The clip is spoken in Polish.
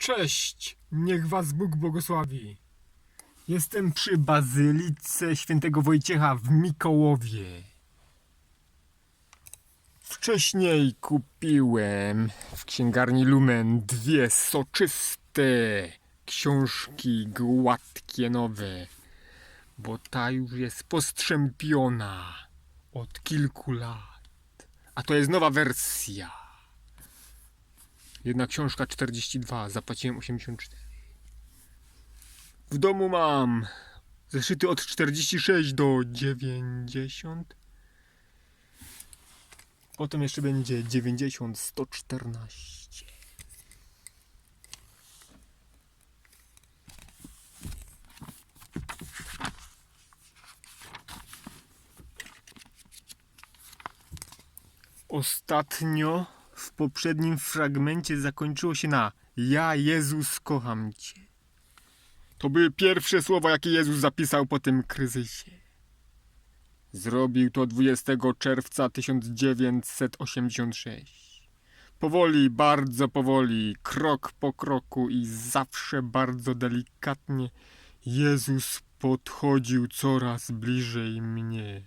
Cześć, niech was Bóg błogosławi. Jestem przy Bazylice Świętego Wojciecha w Mikołowie. Wcześniej kupiłem w księgarni Lumen dwie soczyste książki gładkie nowe, bo ta już jest postrzępiona od kilku lat. A to jest nowa wersja. Jedna książka 42, zapłaciłem 84. W domu mam zeszyty od 46 do 90. Potem jeszcze będzie 90, 114. Ostatnio w poprzednim fragmencie zakończyło się na Ja Jezus kocham Cię. To były pierwsze słowa, jakie Jezus zapisał po tym kryzysie. Zrobił to 20 czerwca 1986. Powoli, bardzo powoli, krok po kroku i zawsze bardzo delikatnie Jezus podchodził coraz bliżej mnie.